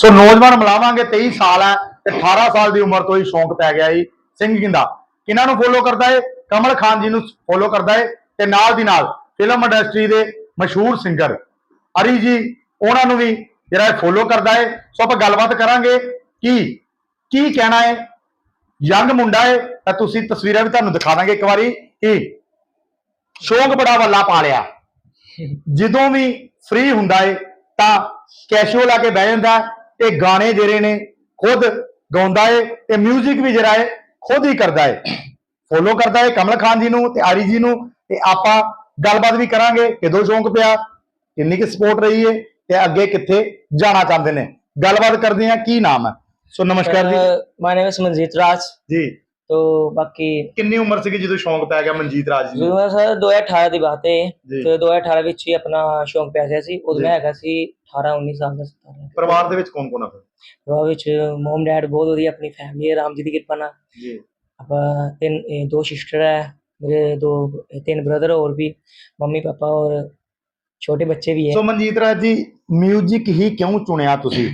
ਸੋ ਨੌਜਵਾਨ ਮਿਲਾਵਾਂਗੇ 23 ਸਾਲ ਹੈ ਤੇ 18 ਸਾਲ ਦੀ ਉਮਰ ਤੋਂ ਹੀ ਸ਼ੌਂਕ ਪੈ ਗਿਆ ਜੀ ਸਿੰਗਿੰਗ ਦਾ ਕਿਹਨਾਂ ਨੂੰ ਫੋਲੋ ਕਰਦਾ ਹੈ ਕਮਲ ਖਾਨ ਜੀ ਨੂੰ ਫੋਲੋ ਕਰਦਾ ਹੈ ਤੇ ਨਾਲ ਦੀ ਨਾਲ ਫਿਲਮ ਇੰਡਸਟਰੀ ਦੇ ਮਸ਼ਹੂਰ ਸਿੰਗਰ ਅਰੀ ਜੀ ਉਹਨਾਂ ਨੂੰ ਵੀ ਜਿਹੜਾ ਫੋਲੋ ਕਰਦਾ ਹੈ ਸੋ ਆਪਾਂ ਗੱਲਬਾਤ ਕਰਾਂਗੇ ਕਿ ਕੀ ਕਹਿਣਾ ਹੈ ਯੰਗ ਮੁੰਡਾ ਹੈ ਤਾਂ ਤੁਸੀਂ ਤਸਵੀਰਾਂ ਵੀ ਤੁਹਾਨੂੰ ਦਿਖਾ ਦਾਂਗੇ ਇੱਕ ਵਾਰੀ ਕਿ ਸ਼ੌਂਕ ਬੜਾ ਵੱਲਾ ਪਾ ਲਿਆ। ਜਦੋਂ ਵੀ ਫ੍ਰੀ ਹੁੰਦਾ ਏ ਤਾਂ ਕੈਸ਼ੂਅਲ ਲਾ ਕੇ ਬਹਿ ਜਾਂਦਾ। ਇਹ ਗਾਣੇ ਜਿਹੜੇ ਨੇ ਖੁਦ ਗਾਉਂਦਾ ਏ ਤੇ 뮤직 ਵੀ ਜਿਹੜਾ ਏ ਖੁਦ ਹੀ ਕਰਦਾ ਏ। ਫੋਲੋ ਕਰਦਾ ਏ ਕਮਲ ਖਾਨ ਜੀ ਨੂੰ ਤੇ ਆਰੀ ਜੀ ਨੂੰ ਤੇ ਆਪਾਂ ਗੱਲਬਾਤ ਵੀ ਕਰਾਂਗੇ ਕਿਦੋਂ ਸ਼ੌਂਕ ਪਿਆ ਕਿੰਨੀ ਕਿ ਸਪੋਰਟ ਰਹੀ ਏ ਤੇ ਅੱਗੇ ਕਿੱਥੇ ਜਾਣਾ ਚਾਹੁੰਦੇ ਨੇ। ਗੱਲਬਾਤ ਕਰਦੇ ਆ ਕੀ ਨਾਮ ਹੈ? ਸੋ ਨਮਸਕਾਰ ਜੀ। ਮੈਂ ਨੇਮ ਇਸ ਰਾਜ ਜੀ। तो बाकी ਕਿੰਨੀ ਉਮਰ ਸੀਗੀ ਜਦੋਂ ਸ਼ੌਂਕ ਪੈ ਗਿਆ ਮਨਜੀਤ ਰਾਜ ਜੀ ਨੂੰ ਜਦੋਂ ਸਰ 2018 ਦੀ ਬਾਤ ਹੈ ਜੀ। ਤੇ 2018 ਵਿੱਚ ਹੀ ਆਪਣਾ ਸ਼ੌਂਕ ਪਿਆ ਗਿਆ ਸੀ ਉਦੋਂ ਜੀ। ਮੈਂ ਹੈਗਾ ਸੀ 18 19 ਸਾਲ ਦਾ ਸੀ ਪਰਿਵਾਰ ਦੇ ਵਿੱਚ ਕੌਣ ਕੌਣ ਆ ਫਿਰ ਉਹ ਵਿੱਚ ਮਮ ਡੈਡ ਬਹੁਤ ਵਧੀਆ ਆਪਣੀ ਫੈਮਿਲੀ ਹੈ ਰਾਮ ਜੀ ਦੀ ਕਿਰਪਾ ਨਾਲ ਜੀ ਆਪਾਂ ਤਿੰਨ ਇਹ ਦੋ ਸਿਸਟਰ ਹੈ ਮੇਰੇ ਦੋ ਇਹ ਤਿੰਨ ਬ੍ਰਦਰ और भी मम्मी पापा और छोटे बच्चे भी ਸੋ है ਮਨਜੀਤ ਰਾਜ ਜੀ 뮤직 ਹੀ ਕਿਉਂ ਚੁਣਿਆ ਤੁਸੀਂ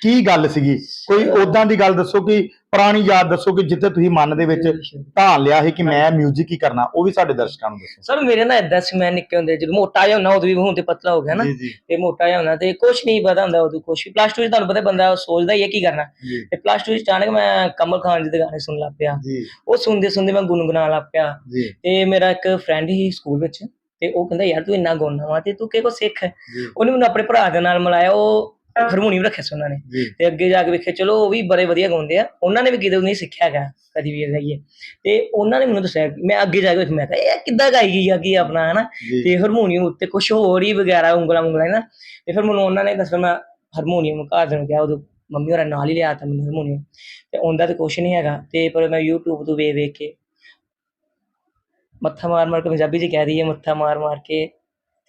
ਕੀ ਗੱਲ ਸੀਗੀ ਕੋਈ ਉਦਾਂ ਦੀ ਗੱਲ ਦੱਸੋ ਕਿ ਪੁਰਾਣੀ ਯਾਦ ਦੱਸੋ ਕਿ ਜਿੱਥੇ ਤੁਸੀਂ ਮਨ ਦੇ ਵਿੱਚ ਧਾਨ ਲਿਆ ਸੀ ਕਿ ਮੈਂ 뮤직 ਹੀ ਕਰਨਾ ਉਹ ਵੀ ਸਾਡੇ ਦਰਸ਼ਕਾਂ ਨੂੰ ਦੱਸੋ। ਸਰ ਮੇਰੇ ਨਾਲ ਇਦਾਂ ਸੀ ਮੈਂ ਨਿੱਕੇ ਹੁੰਦੇ ਜਦੋਂ ਮੋਟਾ ਜਿਹਾ ਹੁੰਦਾ ਉਦੋਂ ਵੀ ਹੁਣ ਤੇ ਪਤਲਾ ਹੋ ਗਿਆ ਨਾ। ਤੇ ਮੋਟਾ ਜਿਹਾ ਹੁੰਦਾ ਤੇ ਕੁਝ ਨਹੀਂ ਪਤਾ ਹੁੰਦਾ ਉਦੋਂ ਕੁਝ ਵੀ। ਪਲੱਸ 2 ਚ ਤੁਹਾਨੂੰ ਪਤਾ ਬੰਦਾ ਸੋਚਦਾ ਹੀ ਹੈ ਕੀ ਕਰਨਾ। ਤੇ ਪਲੱਸ 2 ਚ ਅਚਾਨਕ ਮੈਂ ਕਮਲ ਖਾਨ ਜੀ ਦੇ ਗਾਣੇ ਸੁਣਨ ਲੱਗ ਪਿਆ। ਉਹ ਸੁਣਦੇ ਸੁਣਦੇ ਮੈਂ ਗੁੰਗੁਨਾਉਣ ਲੱਗ ਪਿਆ। ਤੇ ਮੇਰਾ ਇੱਕ ਫਰੈਂਡ ਹੀ ਸਕੂਲ ਵਿੱਚ ਤੇ ਉਹ ਕਹਿੰਦਾ ਯਾਰ ਤੂੰ ਇੰਨਾ ਗਾਉਣਾ ਵਾ ਤੇ ਤੂੰ ਕਿਹੋ ਸਿੱਖ? ਉਹਨੇ ਮੈਨੂੰ ਆਪਣੇ ਭਰਾ ਦੇ ਨਾਲ ਮਿਲਾਇਆ ਉਹ ਹਾਰਮੋਨੀਅਮ ਰੱਖਿਆ ਸੀ ਉਹਨਾਂ ਨੇ। ਜੀ। ਤੇ ਅੱਗੇ ਜਾ ਕੇ ਵੇਖਿਆ ਚਲੋ ਉਹ ਵੀ ਬੜੇ ਵਧੀਆ ਗਾਉਂਦੇ ਆ। ਉਹਨਾਂ ਨੇ ਵੀ ਕਿਤੇ ਨਹੀਂ ਸਿੱਖਿਆ ਹੈਗਾ ਕਦੀ ਵੀ ਗਾਈਏ ਤੇ ਉਹਨਾਂ ਨੇ ਮੈਨੂੰ ਦੱਸਿਆ ਮੈਂ ਅੱਗੇ ਜਾ ਕੇ ਵੇਖ ਮੈਂ ਕਿਹਾ ਇਹ ਕਿੱਦਾਂ ਗਾਈ ਗਈ ਆ ਕੀ ਆਪਣਾ ਹਨਾ? ਜੀ। ਤੇ ਹਾਰਮੋਨੀਅਮ ਉੱਤੇ ਕੁਝ ਹੋਰ ਹੀ ਵਗੈਰਾ ਉਂਗਲਾਂ ਉਂਗਲਾਂ ਨਾ ਤੇ ਫਿਰ ਮੈਨੂੰ ਉਹਨਾਂ ਨੇ ਦੱਸਿਆ ਮੈਂ ਹਾਰਮੋਨੀਅਮ ਘਰ ਦੇ ਨੂੰ ਕਿਹਾ ਉਦੋਂ ਮੰਮੀ ਹੋਰਾਂ ਨਾਲ ਹੀ ਲਿਆ ਤਾ ਮੈਨੂੰ ਹਾਰਮੋਨੀਅਮ। ਤੇ ਉਹਦਾ ਤੇ ਕੁਛ ਨਹੀਂ ਹੈਗਾ। ਤੇ ਪਰ ਮੈਂ YouTube ਤੋਂ ਵੇਖ ਵੇਖ ਕੇ ਮੱਥਾ ਮਾਰ ਮਾਰ ਕੇ ਪੰਜਾਬੀ ਚ ਕਹਿ ਰਹੀ ਹੈ ਮੱਥਾ ਮਾਰ ਮਾਰ ਕੇ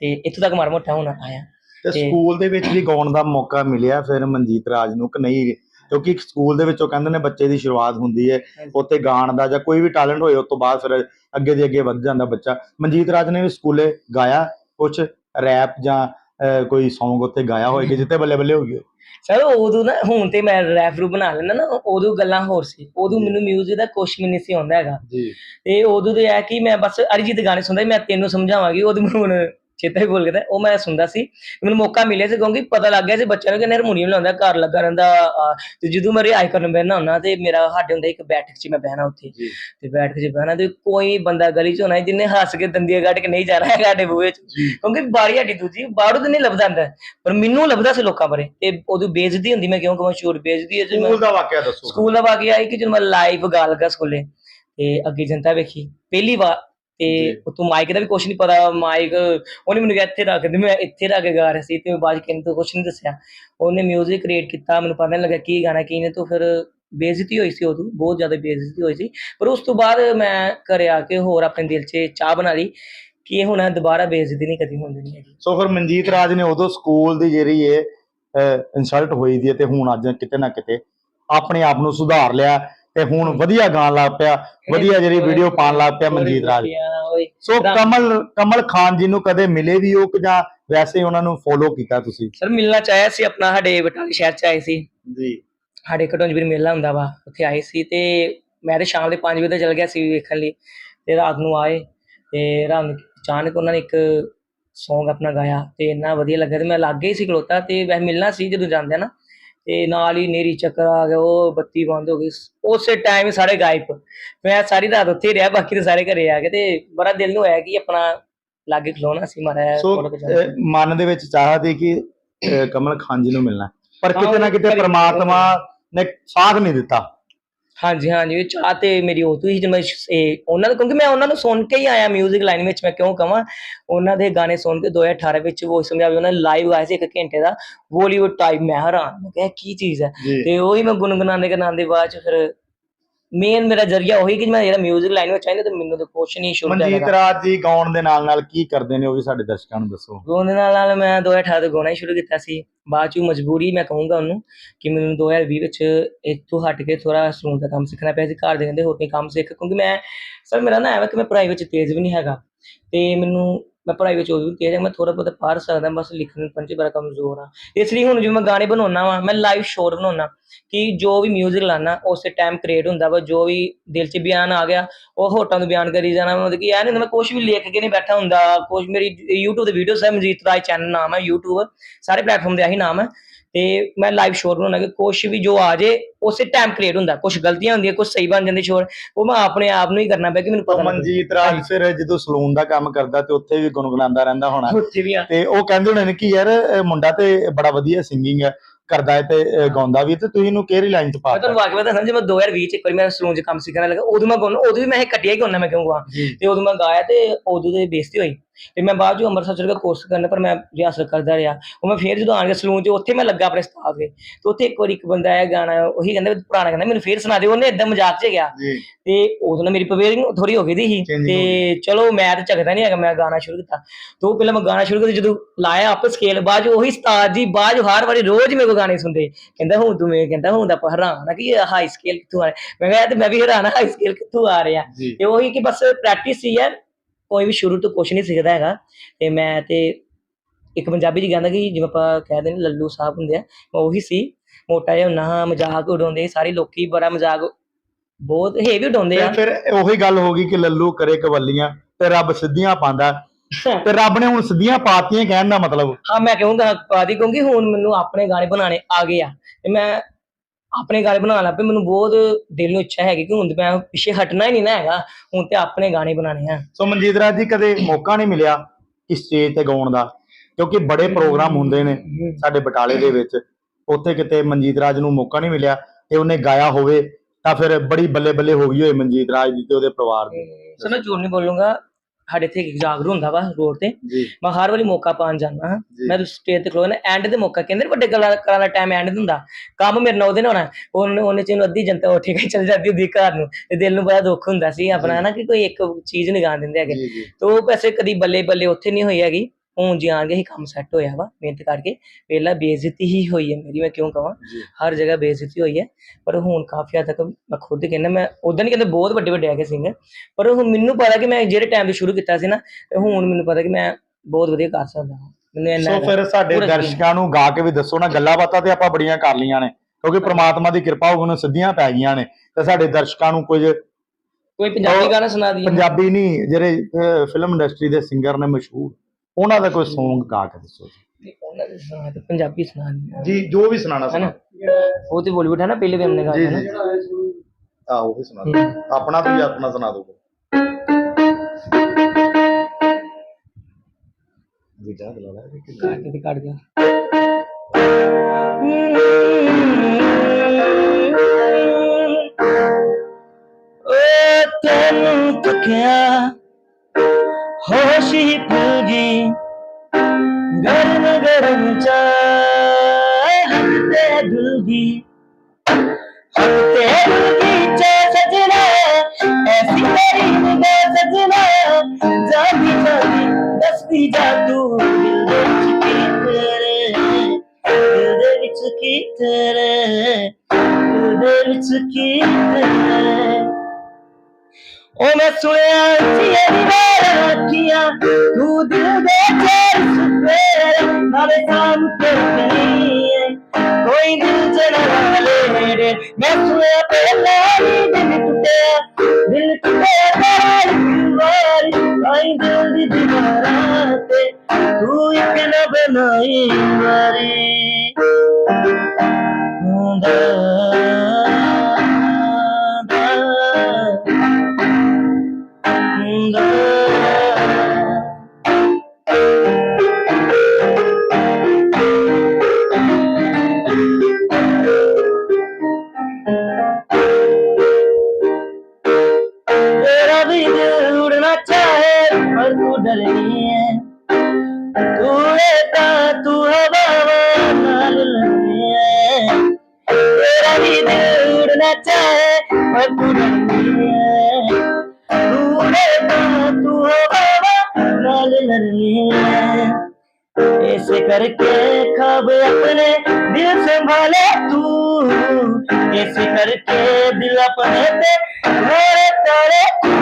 ਤੇ ਇੱਥੋਂ ਤੱਕ ਮਾਰ ਮੋਟਾ ਹੋਣਾ ਆਇਆ। ਤੇ ਸਕੂਲ ਦੇ ਵਿੱਚ ਵੀ ਗਾਉਣ ਦਾ ਮੌਕਾ ਮਿਲਿਆ ਫਿਰ ਮਨਜੀਤ ਰਾਜ ਨੂੰ ਕਿ ਨਹੀਂ ਕਿਉਂਕਿ ਸਕੂਲ ਦੇ ਵਿੱਚੋਂ ਕਹਿੰਦੇ ਨੇ ਬੱਚੇ ਦੀ ਸ਼ੁਰੂਆਤ ਹੁੰਦੀ ਹੈ ਉੱਥੇ ਗਾਣ ਦਾ ਜਾਂ ਕੋਈ ਵੀ ਟੈਲੈਂਟ ਹੋਏ ਉਸ ਤੋਂ ਬਾਅਦ ਫਿਰ ਅੱਗੇ ਦੀ ਅੱਗੇ ਵੱਧ ਜਾਂਦਾ ਬੱਚਾ। ਮਨਜੀਤ ਰਾਜ ਨੇ ਵੀ ਸਕੂਲੇ ਗਾਇਆ ਕੁਝ ਰੈਪ ਜਾਂ ਕੋਈ Song ਉੱਥੇ ਗਾਇਆ ਹੋਏ ਕਿ ਜਿੱਤੇ ਬੱਲੇ ਬੱਲੇ ਹੋ ਗਏ ਸਰ ਉਦੋਂ ਨਾ ਹੁਣ ਤੇ ਮੈਂ ਰੈਪ ਰੂ ਬਣਾ ਲੈਂਦਾ ਨਾ ਉਦੋਂ ਗੱਲਾਂ ਹੋਰ ਸੀ। ਉਦੋਂ ਮੈਨੂੰ ਮਿਊਜ਼ਿਕ ਦਾ ਕੁਛ ਵੀ ਨਹੀਂ ਸੀ ਆਉਂਦਾ ਹੈਗਾ। ਜੀ। ਤੇ ਉਦੋਂ ਤੇ ਇਹ ਕਿ ਮੈਂ ਬਸ ਅਰਿਜੀਤ ਗਾਣੇ ਸੁਣਦਾ ਮੈਂ ਤੈਨੂੰ ਸਮਝਾਵਾਂਗੀ ਉਦੋਂ ਮੈਨੂੰ ਚੇਤਾ ਹੀ ਭੁੱਲ ਗਿਆ ਉਹ ਮੈਂ ਸੁਣਦਾ ਸੀ ਮੈਨੂੰ ਮੌਕਾ ਮਿਲਿਆ ਸੀ ਕਿਉਂਕਿ ਪਤਾ ਲੱਗ ਗਿਆ ਸੀ ਬੱਚਿਆਂ ਨੂੰ ਕਿ ਹਾਰਮੋਨੀਅਮ ਲਾਉਂਦਾ ਘਰ ਲੱਗਾ ਰਹਿੰਦਾ ਤੇ ਜਦੋਂ ਮੈਂ ਰਿਆਜ਼ ਕਰਨ ਬਹਿਣਾ ਹੁੰਦਾ ਤੇ ਮੇਰਾ ਸਾਡੇ ਹੁੰਦਾ ਇੱਕ ਬੈਠਕ 'ਚ ਮੈਂ ਬਹਿਣਾ ਉੱਥੇ। ਤੇ ਬੈਠਕ 'ਚ ਬਹਿਣਾ ਤੇ ਕੋਈ ਬੰਦਾ ਗਲੀ 'ਚ ਹੋਣਾ ਜਿਹਨੇ ਹੱਸ ਕੇ ਦੰਦੀਆਂ ਕੱਢ ਕੇ ਨਹੀਂ ਜਾ ਰਿਹਾ ਹੈਗਾ ਸਾਡੇ ਬੂਹੇ 'ਚ। ਕਿਉਂਕਿ ਬਾਰੀ ਸਾਡੀ ਦੂਜੀ ਬਾਹਰੋਂ ਤਾਂ ਨਹੀਂ ਲੱਭਦਾ ਅੰਦਰ ਪਰ ਮੈਨੂੰ ਲੱਭਦਾ ਸੀ ਲੋਕਾਂ ਬਾਰੇ। ਤੇ ਉਦੋਂ ਬੇਇੱਜ਼ਤੀ ਹੁੰਦੀ ਮੈਂ ਕਿਉਂ ਕਹਾਂ ਸ਼ੂਰ ਬੇਇੱਜ਼ਤੀ ਹੈ ਸਕੂਲ ਦਾ ਵਾਕਿਆ ਦੱਸੋ। ਸਕੂਲ ਦਾ ਬਾਕੀ ਆਈ ਕਿ ਜਦੋਂ ਮੈਂ ਲਾਈਵ ਗਾ ਲਗਾ ਸਕੂਲੇ ਤੇ ਅੱਗੇ ਜਨਤਾ ਵੇਖੀ ਪਹਿਲੀ ਵਾਰ ਤੇ। ਉਤੋਂ ਮਾਈਕ ਦਾ ਵੀ ਕੁਝ ਨਹੀਂ ਪਤਾ ਮਾਈਕ ਉਹਨੇ ਮੈਨੂੰ ਕਿਹਾ ਇੱਥੇ ਰੱਖ ਦੇ ਮੈਂ ਇੱਥੇ ਰੱਖ ਕੇ ਗਾ ਰਿਹਾ ਸੀ ਤੇ ਬਾਅਦ ਕਿੰਨ ਤੋਂ ਕੁਝ ਨਹੀਂ ਦੱਸਿਆ। ਉਹਨੇ 뮤직 ਕ੍ਰੀਏਟ ਕੀਤਾ ਮੈਨੂੰ ਪਤਾ ਨਹੀਂ ਲੱਗਾ ਕੀ ਗਾਣਾ ਕੀ ਨੇ ਤਾਂ ਫਿਰ ਬੇਇੱਜ਼ਤੀ ਹੋਈ ਸੀ ਉਦੋਂ ਬਹੁਤ ਜ਼ਿਆਦਾ ਬੇਇੱਜ਼ਤੀ ਹੋਈ ਸੀ। ਪਰ ਉਸ ਤੋਂ ਬਾਅਦ ਮੈਂ ਘਰੇ ਆ ਕੇ ਹੋਰ ਆਪਣੇ ਦਿਲ 'ਚ ਚਾਹ ਬਣਾ ਲਈ ਕਿ ਇਹ ਹੁਣ ਦੁਬਾਰਾ ਬੇਇੱਜ਼ਤੀ ਨਹੀਂ ਕਦੀ ਹੁੰਦੀ ਨਹੀਂ ਹੈਗੀ। ਸੋ ਫਿਰ ਮਨਜੀਤ ਰਾਜ ਨੇ ਉਦੋਂ ਸਕੂਲ ਦੀ ਜਿਹੜੀ ਇਹ ਇਨਸਲਟ ਹੋਈ ਦੀ ਤੇ ਹੁਣ ਅੱਜ ਕਿਤੇ ਨਾ ਕਿਤੇ ਆਪਣੇ ਆਪ ਨੂੰ ਸੁਧਾਰ ਲਿਆ ਤੇ ਹੁਣ ਵਧੀਆ ਗਾਣ ਲੱਗ ਪਿਆ ਵਧੀਆ ਜਿਹੜੀ ਵੀਡੀਓ ਪਾਉਣ ਲੱਗ ਪਿਆ ਮਨਜੀਤ ਰਾਜ। ਓਏ ਸੋ ਕਮਲ ਕਮਲ ਖਾਨ ਜੀ ਨੂੰ ਕਦੇ ਮਿਲੇ ਵੀ ਹੋ ਕਿ ਜਾਂ ਵੈਸੇ ਉਹਨਾਂ ਨੂੰ ਫੋਲੋ ਕੀਤਾ ਤੁਸੀਂ? ਸਰ ਮਿਲਣਾ ਚਾਹਿਆ ਸੀ ਆਪਣਾ ਸਾਡੇ ਬਟਾਲੇ ਸ਼ਹਿਰ 'ਚ ਆਏ ਸੀ। ਜੀ। ਸਾਡੇ ਘਟੋਂ ਵੀਰ ਮੇਲਾ ਹੁੰਦਾ ਵਾ ਉੱਥੇ ਆਏ ਸੀ ਤੇ ਮੈਂ ਤੇ ਸ਼ਾਮ ਦੇ 5 ਵਜੇ ਤੇ ਚਲ ਗਿਆ ਸੀ ਵੇਖਣ ਲਈ ਤੇ ਰਾਤ ਨੂੰ ਆਏ ਤੇ ਰਾਤ ਨੂੰ ਅਚਾਨਕ ਉਹਨਾਂ ਨੇ ਇੱਕ Song ਆਪਣਾ ਗਾਇਆ ਤੇ ਇੰਨਾ ਵਧੀਆ ਲੱਗਾ ਤੇ ਮੈਂ ਲੱਗੇ ਹੀ ਸੀ ਖਲੋਤਾ ਤੇ ਵੈਸੇ ਮਿਲਣਾ ਸੀ ਜਦੋਂ ਜਾਂਦੇ ਆ ਨਾ ਤੇ ਨਾਲ ਹੀ ਨੇਰੀ ਚੱਕਰ ਆ ਗਿਆ ਉਹ ਬੱਤੀ ਬੰਦ ਹੋ ਗਈ। ਉਸੇ ਟਾਈਮ ਸਾਰੇ ਗਾਇਬ। ਮੈਂ ਸਾਰੀ ਰਾਤ ਉੱਥੇ ਹੀ ਰਿਹਾ ਬਾਕੀ ਤੇ ਸਾਰੇ ਘਰੇ ਆ ਗਏ ਤੇ ਬੜਾ ਦਿਲ ਨੂੰ ਹੋਇਆ ਕਿ ਆਪਣਾ ਲਾਗੇ ਖਲੋਣਾ ਸੀ ਮਾਰਾ ਮਨ ਦੇ ਵਿੱਚ ਚਾਹਤ ਸੀ ਕਿ ਕਮਲ ਖਾਨ ਜੀ ਨੂੰ ਮਿਲਣਾ। ਪਰ ਕਿਤੇ ਨਾ ਕਿਤੇ ਪ੍ਰਮਾਤਮਾ ਨੇ ਸਾਥ ਨਹੀਂ ਦਿੱਤਾ। ਹਾਂਜੀ ਹਾਂਜੀ। ਇਹ ਚਾਹ ਤੇ ਮੇਰੀ ਉਹ ਤੋਂ ਹੀ ਜਦ ਮੈਂ ਇਹ ਉਹਨਾਂ ਨੂੰ ਕਿਉਂਕਿ ਮੈਂ ਉਹਨਾਂ ਨੂੰ ਸੁਣ ਕੇ ਹੀ ਆਇਆ 뮤직 ਲਾਈਨ ਵਿੱਚ ਮੈਂ ਕਿਉਂ ਕਹਾਂ ਉਹਨਾਂ ਦੇ ਗਾਣੇ ਸੁਣ ਕੇ 2018 ਵਿੱਚ ਉਹ ਸਮਝਾਵੇ ਉਹਨਾਂ ਲਾਈਵ ਆਇਆ ਸੀ ਇੱਕ ਘੰਟੇ ਦਾ ਬਾਲੀਵੁੱਡ ਟਾਈਪ ਮੈਂ ਹੈਰਾਨ ਮੈਂ ਕਿਹਾ ਕੀ ਚੀਜ਼ ਹੈ? ਤੇ ਉਹੀ ਮੈਂ ਗੁੰਗੁਨਾਉਂਦੇ ਗੁਨਾਉਂਦੇ ਬਾਅਦ ਚ ਫਿਰ ਮੇਨ ਮੇਰਾ ਜ਼ਰੀਆ ਉਹੀ ਕਿ ਮੈਂ ਜਿਹੜਾ 뮤직 ਲਾਈਨ ਵਿੱਚ ਆਇਆ ਤੇ ਮੈਨੂੰ ਤਾਂ ਕੁਛ ਨਹੀਂ ਸ਼ੁਰੂ ਮਨਜੀਤ ਰਾਜ ਜੀ ਗਾਉਣ ਦੇ ਨਾਲ ਨਾਲ ਕੀ ਕਰਦੇ ਨੇ ਉਹ ਵੀ ਸਾਡੇ ਦਰਸ਼ਕਾਂ ਨੂੰ ਦੱਸੋ। ਗਾਉਣ ਨਾਲ ਨਾਲ ਮੈਂ 2018 ਤੋਂ ਗਾਉਣਾ ਹੀ ਸ਼ੁਰੂ ਕੀਤਾ ਸੀ। ਬਾਅਦ ਚ ਮਜਬੂਰੀ ਮੈਂ ਕਹੂੰਗਾ ਉਹਨੂੰ ਕਿ ਮੈਨੂੰ 2020 ਵਿੱਚ ਇੱਥੋਂ ਹਟ ਕੇ ਥੋੜਾ ਸਲੂਨ ਦਾ ਕੰਮ ਸਿੱਖਣਾ ਪਿਆ ਸੀ। ਘਰ ਦੇ ਕਹਿੰਦੇ ਹੋਰ ਕੋਈ ਕੰਮ ਸਿੱਖ ਕਿਉਂਕਿ ਮੈਂ ਸਰ ਮੇਰਾ ਨਾ ਐਵੇਂ ਕਿ ਮੈਂ ਪੜ੍ਹਾਈ ਵਿੱਚ ਤੇਜ਼ ਵੀ ਨਹੀਂ ਹੈਗਾ। ਤੇ ਮੈਨੂੰ, ਮੈਂ ਪੜ੍ਹਾਈ ਵਿੱਚ ਉਦੋਂ ਵੀ ਕਿਹਾ, ਮੈਂ ਥੋੜਾ ਬਹੁਤ ਪੜ੍ਹ ਸਕਦਾ, ਬਸ ਲਿਖਣ ਪੜ੍ਹਨ 'ਚ ਬੜਾ ਕਮਜ਼ੋਰ ਆ। ਇਸ ਲਈ ਹੁਣ ਜਿਵੇਂ ਮੈਂ ਗਾਣੇ ਬਣਾਉਣਾ ਵਾ, ਮੈਂ ਲਾਈਵ ਸ਼ੋਰ ਬਣਾਉਣਾ ਕਿ ਜੋ ਵੀ 뮤직 ਲਾਣਾ ਉਸੇ ਟਾਈਮ ਕ੍ਰੀਏਟ ਹੁੰਦਾ ਵਾ, ਜੋ ਵੀ ਦਿਲ 'ਚ ਬਿਆਨ ਆ ਗਿਆ, ਉਹ ਹੋਟਾਂ ਨੂੰ ਬਿਆਨ ਕਰੀ ਜਾਣਾ, ਮਤਲਬ ਕਿ ਇਹ ਨਹੀਂ ਹੁੰਦਾ ਮੈਂ ਕੁਝ ਵੀ ਲਿਖ ਕੇ ਨਹੀਂ ਬੈਠਾ ਹੁੰਦਾ ਕੁਝ ਮੇਰੀ YouTube ਤੇ ਵੀਡੀਓਸ ਹੈ ਮਨਜੀਤ ਰਾਏ ਚੈਨਲ ਨਾਮ ਹੈ YouTube, ਸਾਰੇ ਪਲੇਟਫਾਰਮ ਦੇ ਆਹੀ ਨਾਮ ਹੈ ਤੇ ਮੈਂ ਲਾਈਵ ਸ਼ੋਰ ਬਣਾਉਣਾ ਕਿ ਕੁਝ ਵੀ ਜੋ ਆ ਜੇ ਉਸੇ ਟਾਈਮ ਕ੍ਰੀਏਟ ਹੁੰਦਾ। ਕੁਝ ਗਲਤੀਆਂ ਹੁੰਦੀਆਂ ਕੁਝ ਸਹੀ ਬਣ ਜਾਂਦੇ ਸ਼ੋਰ ਉਹ ਮੈਂ ਆਪਣੇ ਆਪ ਨੂੰ ਹੀ ਕਰਨਾ ਪਿਆ ਕਿ ਮੈਨੂੰ ਪਤਾ। ਮਨਜੀਤ ਰਾਜ ਫਿਰ ਜਦੋਂ ਸਲੂਨ ਦਾ ਕੰਮ ਕਰਦਾ ਤੇ ਉੱਥੇ ਵੀ ਗੁੰਗਣਾਉਂਦਾ ਰਹਿੰਦਾ ਹੋਣਾ। ਤੇ ਉਹ ਕਹਿੰਦੇ ਹੋਣੇ ਨੇ ਕਿ ਯਾਰ ਮੁੰਡਾ ਤੇ ਬੜਾ ਵਧੀਆ ਸਿੰਗਿੰਗ ਹੈ ਕਰਦਾ ਹੈ ਤੇ ਗਾਉਂਦਾ ਵੀ ਤੇ ਤੁਸੀਂ ਇਹਨੂੰ ਕਿਹੜੀ ਲਾਈਨ 'ਚ ਮੈਂ ਪਾਤਾ ਤੁਹਾਨੂੰ ਵਾਕਿਆ ਦੱਸਾਂ ਜੇ ਮੈਂ 2020 ਚ ਇੱਕ ਵਾਰੀ ਮੈਂ ਸਲੂਨ 'ਚ ਕੰਮ ਸਿੱਖਣ ਲੱਗਾ ਉਦੋਂ ਮੈਂ ਗਾਉਣਾ ਉਦੋਂ ਵੀ ਮੈਂ ਇਹ ਕੱਟਿਆ ਹੀ ਗਾਉਣਾ ਮੈਂ ਕਿਉਂ ਜੀ। ਤੇ ਉਦੋਂ ਮੈਂ ਗਾਇਆ ਤੇ ਉਦੋਂ ਦੇ ਬੇਇੱਜ਼ਤੀ ਹੋਈ। ਤੇ ਮੈਂ ਬਾਅਦ ਜੋ ਅੰਮ੍ਰਿਤਸਰ ਚਲ ਗਿਆ ਕੋਰਸ ਕਰਨ ਪਰ ਮੈਂ ਰਿਆਸਤ ਕਰਦਾ ਰਿਹਾ। ਉਹ ਮੈਂ ਫੇਰ ਜਦੋਂ ਆਣ ਕੇ ਸਲੂਨ 'ਚ ਉੱਥੇ ਮੈਂ ਲੱਗਾ ਆਪਣੇ ਉਸਤਾਦ ਦੇ। ਤੇ ਉੱਥੇ ਇੱਕ ਵਾਰੀ ਇੱਕ ਬੰਦਾ ਆਇਆ ਗਾਣਾ ਉਹੀ ਕਹਿੰਦਾ ਪੁਰਾਣਾ ਕਹਿੰਦਾ ਮੈਨੂੰ ਫੇਰ ਸੁਣਾ ਦੇ ਉਹਨੇ ਇਦਾਂ ਮਜ਼ਾਕ 'ਚ ਗਿਆ ਜੀ। ਤੇ ਉਦੋਂ ਨਾ ਮੇਰੀ ਪ੍ਰਵੇਰਿੰਗ ਥੋੜੀ ਹੋ ਗਈ ਦੀ ਤੇ ਚਲੋ ਮੈਂ ਤੇ ਝਗਦਾ ਨਹੀਂ ਹੈਗਾ ਮੈਂ ਗਾਣਾ ਸ਼ੁਰੂ ਕੀਤਾ। ਤੇ ਉਹ ਪਹਿਲਾਂ ਮੈਂ ਗਾਣਾ ਸ਼ੁਰੂ ਕੀਤਾ ਜਦੋਂ ਲਾਇਆ ਆਪ ਸਕੇਲ ਬਾਅਦ ਉਹੀ ਉਸਤਾਦ ਜੀ ਬਾਅਦ ਹਰ ਵਾਰੀ ਰੋਜ਼ ਮੇਰੇ ਕੋ ਗਾਣੇ ਸੁਣਦੇ। ਕਹਿੰਦਾ ਹੁਣ ਤੂੰ ਮੈਂ ਕਹਿੰਦਾ ਹੁਣ ਤਾਂ ਹੈਰਾਨ ਆ ਕਿ ਇਹ ਹਾਈ ਸਕੇਲ ਕਿੱਥੋਂ ਆ ਰਿਹਾ। ਮੈਂ ਕਿਹਾ ਤੇ ਮੈਂ ਵੀ ਹੈਰਾਨ ਆ ਹਾਈ ਸਕੇਲ ਕਿੱਥੋਂ ਆ ਰਿਹਾ। ਤੇ ਉਹੀ ਕਿ ਬਸ ਪ੍ਰੈਕਟਿਸ ਹੀ ਹੈ। ਕੋਈ ਵੀ ਸ਼ੁਰੂ ਤੋਂ ਕੁਝ ਨਹੀਂ ਸਿੱਖਦਾ ਹੈਗਾ। ਤੇ ਮੈਂ ਤੇ ਇੱਕ ਪੰਜਾਬੀ ਚ ਕਹਿੰਦਾ ਕਿ ਜਿਵੇਂ ਆਪਾਂ ਕਹਿੰਦੇ ਨੇ ਲੱਲੂ ਸਾਹਿਬ ਹੁੰਦੇ ਆ ਮੈਂ ਉਹੀ ਸੀ। ਮੋਟਾ ਜਿਹਾ ਹੁੰਨਾ ਹਾਂ ਮਜ਼ਾਕ ਉਡਾਉਂਦੇ ਸਾਰੇ ਲੋਕੀ ਬੜਾ ਮਜ਼ਾਕ ਬਹੁਤ ਹੈਵੀ ਉਡਾਉਂਦੇ ਆ। ਫਿਰ ਉਹੀ ਗੱਲ ਹੋ ਗਈ ਕਿ ਲੱਲੂ ਕਰੇ ਕਵੱਲੀਆਂ ਤੇ ਰੱਬ ਸਿੱਧੀਆਂ ਪਾਉਂਦਾ। ਤੇ ਰੱਬ ਨੇ ਹੁਣ ਸਿੱਧੀਆਂ ਪਾਤੀਆਂ ਕਹਿਣ ਦਾ ਮਤਲਬ। ਹਾਂ ਮੈਂ ਕਹੂੰਗਾ ਪਾਦੀ ਕਿਉਂਕਿ ਹੁਣ ਮੈਨੂੰ ਆਪਣੇ ਗਾਣੇ ਬਣਾਉਣੇ ਆ ਗਏ ਆ। ਤੇ ਮੈਂ ਆਪਣੇ ਗਾਣੇ ਬਣਾਉਣ ਲੱਗ ਪਈ ਮੈਨੂੰ ਬਹੁਤ ਦਿਲ ਨੂੰ ਇੱਛਾ ਹੈਗੀ ਕਿ ਹੁਣ ਤੇ ਮੈਂ ਪਿੱਛੇ ਹਟਣਾ ਹੀ ਨਹੀਂ ਨਾ ਹੈਗਾ ਹੁਣ ਤੇ ਆਪਣੇ ਗਾਣੇ ਬਣਾਉਣੇ ਆ। ਸੋ ਮਨਜੀਤ ਰਾਜ ਜੀ ਕਦੇ ਮੌਕਾ ਨਹੀਂ ਮਿਲਿਆ ਕਿ ਸਟੇਜ ਤੇ ਗਾਉਣ ਦਾ ਕਿਉਂਕਿ ਬੜੇ ਪ੍ਰੋਗਰਾਮ ਹੁੰਦੇ ਨੇ ਸਾਡੇ ਬਟਾਲੇ ਦੇ ਵਿੱਚ। ਉੱਥੇ ਕਿਤੇ ਮਨਜੀਤ ਰਾਜ ਨੂੰ ਮੌਕਾ ਨਹੀਂ ਮਿਲਿਆ ਤੇ ਉਹਨੇ ਗਾਇਆ ਹੋਵੇ ਤਾਂ ਫਿਰ ਬੜੀ ਬੱਲੇ ਬੱਲੇ ਹੋ ਗਈ ਹੋਏ ਮਨਜੀਤ ਰਾਜ ਦੀ ਤੇ ਉਹਦੇ ਪਰਿਵਾਰ ਦੀ। ਸਰ ਮੈਂ ਝੂਠ ਨਹੀਂ ਬੋਲੂੰਗਾ ਸਾਡੇ ਇੱਥੇ ਇੱਕ ਜਾਗਰੂ ਹੁੰਦਾ ਵਾ ਰੋਡ ਤੇ। ਮੈਂ ਹਰ ਵਾਰੀ ਮੌਕਾ ਪਾਉਣ ਜਾਂਦਾ ਹਾਂ। ਮੈਂ ਸਟੇਜ ਤੇ ਖਲੋਣਾ ਐਂਡ ਦੇ ਮੌਕਾ ਕਹਿੰਦੇ ਵੱਡੇ ਕਲਾਕਾਰਾਂ ਦਾ ਟਾਈਮ ਐਂਡ ਹੁੰਦਾ। ਕੰਮ ਮੇਰੇ ਨਾਲ ਉਹਦੇ ਨਾਲ ਹੋਣਾ। ਉਹਨੇ ਉਹਨੇ ਚ ਇਹਨੂੰ ਅੱਧੀ ਜਨਤਾ ਉੱਠ ਕੇ ਚਲ ਜਾਂਦੀ ਹੁੰਦੀ ਘਰ ਨੂੰ। ਤੇ ਦਿਲ ਨੂੰ ਬੜਾ ਦੁੱਖ ਹੁੰਦਾ ਸੀ ਆਪਣਾ ਨਾ ਕਿ ਕੋਈ ਇੱਕ ਚੀਜ਼ ਨਹੀਂ ਗਾਣ ਦਿੰਦੇ ਹੈਗੇ। ਤੇ ਉਹ ਪੈਸੇ ਕਦੀ ਬੱਲੇ ਬੱਲੇ ਉੱਥੇ ਨਹੀਂ ਹੋਈ ਹੈਗੀ। ਹੁਣ ਜੀ ਆਣ ਕੇ ਹੀ ਕੰਮ ਸੈੱਟ ਹੋਇਆ ਵਾ ਮਿਹਨਤ ਕਰਕੇ ਪਹਿਲਾਂ ਬੇਇੱਜ਼ਤੀ ਹੀ ਹੋਈ ਹੈ ਮੇਰੀ ਮੈਂ ਕਿਉਂ ਕਹਾਂ ਹਰ ਜਗ੍ਹਾ ਬੇਇੱਜ਼ਤੀ ਹੋਈ ਹੈ ਪਰ ਹੁਣ ਕਾਫੀ ਹੱਦ ਤੱਕ ਮੈਂ ਖੁਦ ਕਹਿੰਦਾ ਮੈਂ ਉਦੋਂ ਨਹੀਂ ਕਹਿੰਦੇ ਬਹੁਤ ਵੱਡੇ ਵੱਡੇ ਹੈਗੇ ਸਿੰਗਰ ਪਰ ਹੁਣ ਮੈਨੂੰ ਪਤਾ ਕਿ ਮੈਂ ਜਿਹੜੇ ਟਾਈਮ ਤੇ ਸ਼ੁਰੂ ਕੀਤਾ ਸੀ ਨਾ ਹੁਣ ਮੈਨੂੰ ਪਤਾ ਕਿ ਮੈਂ ਬਹੁਤ ਵਧੀਆ ਕਰ ਸਕਦਾ ਹਾਂ ਮੈਨੂੰ ਇੰਨਾ ਸੋ। ਫਿਰ ਸਾਡੇ। ਦਰਸ਼ਕਾਂ ਨੂੰ ਗਾ ਕੇ ਵੀ ਦੱਸੋ ਨਾ ਗੱਲਾਂ ਬਾਤਾਂ ਤੇ ਆਪਾਂ ਬੜੀਆਂ ਕਰ ਲੀਆਂ ਨੇ ਕਿਉਂਕਿ ਪ੍ਰਮਾਤਮਾ ਦੀ ਕਿਰਪਾ ਉਹਨਾਂ ਸਿੱਧੀਆਂ ਪੈ ਗਈਆਂ ਨੇ ਤੇ ਸਾਡੇ ਦਰਸ਼ਕਾਂ ਨੂੰ ਕੁਝ ਕੋਈ ਪੰਜਾਬੀ ਗਾਣਾ ਸੁਣਾ ਦੀ ਪੰਜਾਬੀ ਨਹੀਂ ਜਿਹੜੇ ਫਿਲਮ ਇੰਡਸਟਰੀ ਦੇ ਸਿੰਗਰ ਨੇ ਮਸ਼ਹੂਰ। ਉਹਨਾਂ ਦਾ ਕੋਈ Song ਗਾ ਕੇ ਦੱਸੋ ਜੀ। ਤੇ ਉਹਨਾਂ ਦੇ ਸੁਣਾ ਤੇ ਪੰਜਾਬੀ ਸੁਣਾ ਦਿੰਦੇ ਜੀ ਜੋ ਵੀ ਸੁਣਾਣਾ ਸੁਣਾ ਉਹ ਤੇ ਬੋਲੀਵੁੱਡ ਹੈ ਨਾ ਪਹਿਲੇ ਵੀ ਹਮਨੇ ਜੀ ਗਾਇਆ ਜੀ। ਆ ਉਹ ਵੀ ਸੁਣਾ ਦਿਓ। ਆਪਣਾ ਵੀ ਆਪਣਾ ਸੁਣਾ ਦਿਓ। ਜੀ ਜਾ ਲਾ ਲੈ। ਕਿ ਗਾ ਕੇ ਤੇ ਕੱਢ ਗਿਆ ਓ ਤੈਨੂੰ ਤੱਕਿਆ ਤੇ ਭੁੱਲ ਗਈ ਚਾਹ ਸਜਣਾ ਐਸੀ ਮੇਰੀ ਨਿਗਾਹ ਸਜਣਾ ਜਾਂਦੀ ਜਾਂਦੀ ਦੱਸਦੀ ਜਾ ਤੂੰ ਦਿਲ ਦੇ ਵਿੱਚ तेरा भी दिल उड़ना चाहे पर तू डरनी है लड़ लिए ऐसे करके खब अपने दिल संभाले तू। ऐसे करके दिल अपने पे मेरे तारे तू।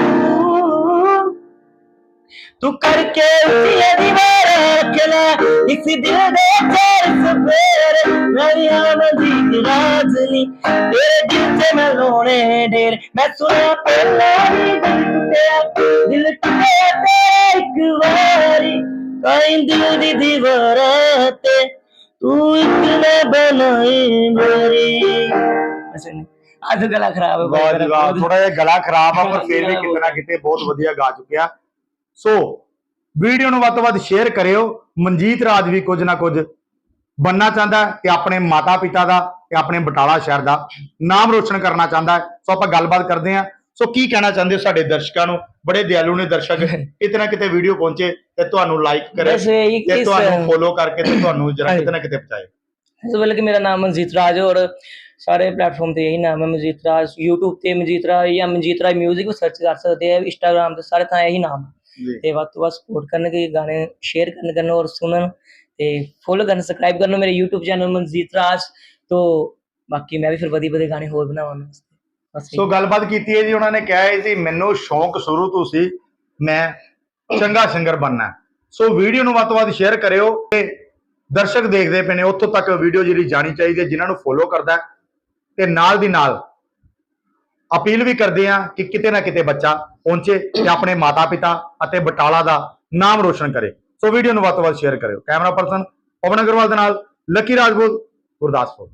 तू करके उसी दीवार ਰੱਖਣਾ ਇਸ ਦਿਲ ਦੇ ਚਾਰ ਸਫੇਰ ਮੇਰੀਆਂ ਮੰਦੀ ਰਾਜਨੀ ਤੇਰੇ ਦਿਲ ਤੇ ਮੈਂ ਲੋਣੇ ਢੇਰ ਮੈਂ ਸੁਣਿਆ ਪਹਿਲਾਂ ਵੀ ਦਿਲ ਟੁੱਟਿਆ ਦਿਲ ਟੁੱਟਿਆ ਤੇ ਇੱਕ ਵਾਰੀ। ਕਾਇਂ ਦਿਲ ਦੀ ਦੀਵਾਰਾਂ ਤੇ ਤੂੰ ਇੱਕ ਨੇ ਬਣਾਈ ਮੇਰੀ। ਅਸਨ ਅੱਜ ਗਲਾ ਖਰਾਬ ਹੋ ਬਹੁਤ। ਥੋੜਾ ਜਿਹਾ ਗਲਾ ਖਰਾਬ ਆ ਪਰ ਫਿਰ ਵੀ ਖਰਾਬ ਹੋ ਕਿਤੇ ਨਾ ਕਿਤੇ ਬਹੁਤ ਵਧੀਆ ਗਾ ਚੁੱਕਿਆ। ਸੋ ਵੀਡੀਓ ਨੂੰ ਵੱਧ ਤੋਂ ਵੱਧ ਸ਼ੇਅਰ ਕਰਿਓ। ਮਨਜੀਤ ਰਾਜ ਵੀ ਕੁਝ ਨਾ ਕੁਝ ਬੰਨਾ ਚਾਹੁੰਦਾ ਹੈ ਤੇ ਆਪਣੇ ਮਾਤਾ ਪਿਤਾ ਦਾ ਤੇ ਆਪਣੇ ਬਟਾਲਾ ਸ਼ਹਿਰ ਦਾ ਨਾਮ ਰੋਸ਼ਨ ਕਰਨਾ ਚਾਹੁੰਦਾ ਹੈ। ਸੋ ਆਪਾਂ ਗੱਲਬਾਤ ਕਰਦੇ ਹਾਂ। ਸੋ ਕੀ ਕਹਿਣਾ ਚਾਹੁੰਦੇ ਹੋ ਸਾਡੇ ਦਰਸ਼ਕਾਂ ਨੂੰ? ਬੜੇ ਦਿਆਲੂ ਨੇ ਦਰਸ਼ਕ। ਕਿਤੇ ਨਾ ਕਿਤੇ ਵੀਡੀਓ ਪਹੁੰਚੇ ਤੇ ਤੁਹਾਨੂੰ ਲਾਈਕ ਕਰੇ ਤੇ ਤੁਹਾਨੂੰ ਫੋਲੋ ਕਰਕੇ ਤੇ ਤੁਹਾਨੂੰ ਜਰਾ। ਕਿਤੇ ਨਾ ਕਿਤੇ ਪਹੁੰਚਾਏ। ਇਸ ਵੇਲੇ ਕਿ ਮੇਰਾ ਨਾਮ ਮਨਜੀਤ ਰਾਜ ਔਰ ਸਾਰੇ ਪਲੇਟਫਾਰਮ ਤੇ ਇਹੀ ਨਾਮ ਹੈ ਮਨਜੀਤ ਰਾਜ YouTube ਤੇ ਮਨਜੀਤ ਰਾਜ ਜਾਂ ਮਨਜੀਤ ਰਾਜ 뮤직 ਸਰਚ ਕਰ ਸਕਦੇ ਆ Instagram ਤੇ ਸਾਰੇ ਥਾਂ ਇਹੀ ਨਾਮ ਹੈ। ਤੇ ਵੱਧ ਤੋਂ ਵੱਧ ਸਪੋਰਟ ਕਰਨ ਕਿ ਗਾਣੇ ਸ਼ੇਅਰ ਕਰਨ ਕਰਨ ਔਰ ਸੁਣਨ ਤੇ ਫੋਲੋ ਕਰਨ ਸਬਸਕ੍ਰਾਈਬ ਕਰਨ ਮੇਰੇ YouTube ਚੈਨਲ ਮਨਜੀਤ ਰਾਜ ਤੋਂ ਬਾਕੀ ਮੈਂ ਵੀ ਫਿਰ ਵਧੀਆ ਵਧੀਆ ਗਾਣੇ ਹੋਰ ਬਸ ਇਹੀ। ਸੋ ਗੱਲਬਾਤ ਕੀਤੀ ਹੈ ਜੀ ਉਹਨਾਂ ਨੇ ਕਿਹਾ ਹੈ ਜੀ ਮੈਨੂੰ ਸ਼ੌਂਕ ਸ਼ੁਰੂ ਤੋਂ ਸੀ ਮੈਂ ਚੰਗਾ ਸਿੰਗਰ ਬਣਨਾ ਹੈ। ਸੋ ਵੀਡੀਓ ਨੂੰ ਵੱਧ ਤੋਂ ਵੱਧ ਸ਼ੇਅਰ ਕਰਿਓ ਤੇ ਦਰਸ਼ਕ ਦੇਖਦੇ ਪਏ ਨੇ ਉੱਥੋਂ ਤੱਕ ਵੀਡੀਓ ਜਿਹੜੀ ਜਾਣੀ ਚਾਹੀਦੀ ਹੈ ਜਿਨ੍ਹਾਂ ਨੂੰ ਫੋਲੋ ਕਰਦਾ ਤੇ ਨਾਲ ਦੀ ਨਾਲ ਅਪੀਲ ਵੀ ਕਰਦੇ ਆ ਕਿ ਕਿਤੇ ਨਾ ਕਿਤੇ ਬੱਚਾ ਪਹੁੰਚੇ ਤੇ ਆਪਣੇ ਮਾਤਾ ਪਿਤਾ ਅਤੇ ਬਟਾਲਾ ਦਾ ਨਾਮ ਰੋਸ਼ਨ ਕਰੇ। ਸੋ ਵੀਡੀਓ ਨੂੰ ਵੱਧ ਤੋਂ ਵੱਧ ਸ਼ੇਅਰ ਕਰਿਓ। ਕੈਮਰਾ ਪਰਸਨ ਪਵਨ ਅਗਰਵਾਲ ਦੇ ਨਾਲ ਲੱਕੀ ਰਾਜਪੂਤ, ਗੁਰਦਾਸਪੁਰ।